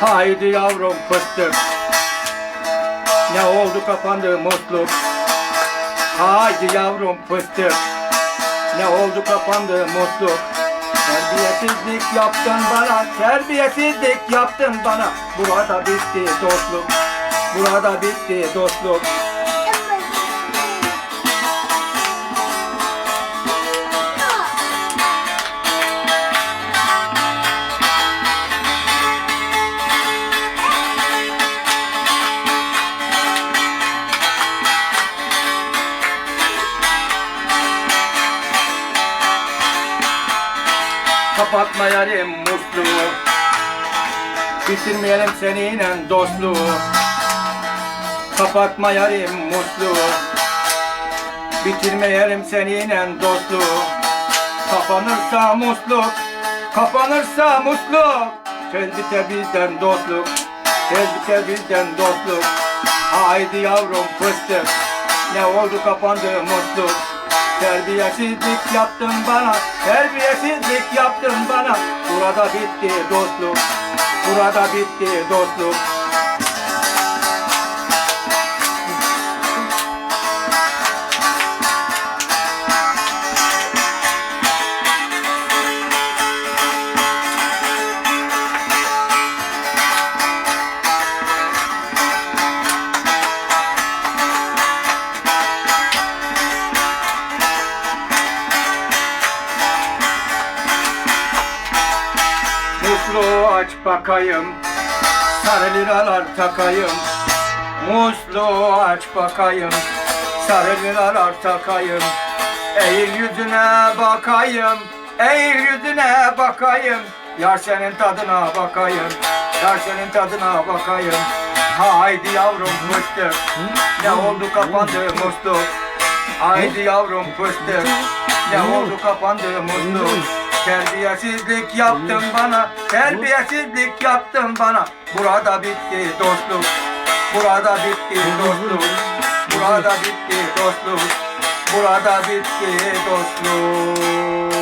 Haydi yavrum fıstık. Ne oldu kapandı musluk Haydi yavrum fıstık. Ne oldu kapandı musluk Terbiyesizlik yaptın bana Terbiyesizlik yaptın bana. Burada bitti dostluk. Burada bitti dostluk Kapatma yarim musluğu. Bitirmeyelim seninle dostluğu. Kapatma yarim musluğu. Bitirmeyelim seninle dostluğu. Kapanırsa musluk Kapanırsa musluk. Tez biter bizden dostluk Tez biter bizden dostluk. Haydi yavrum fıstık Ne oldu kapandı musluk Terbiyesizlik yaptın bana Terbiyesizlik yaptın bana. Burada bitti dostluk Burada bitti dostluk Musluğu aç bakayım. Sarı liralar takayım. Musluğu aç bakayım. Sarı liralar takayım. Eğil yüzüne bakayım. Eğil yüzüne bakayım. Yar senin tadına bakayım. Yar senin tadına bakayım. Haydi yavrum fıstık Ne oldu kapandı musluk Haydi yavrum fıstık Ne oldu kapandı musluk Terbiyesizlik yaptın bana Terbiyesizlik yaptın bana. Burada bitti dostluk Burada bitti dostluk Burada bitti dostluk Burada bitti dostluk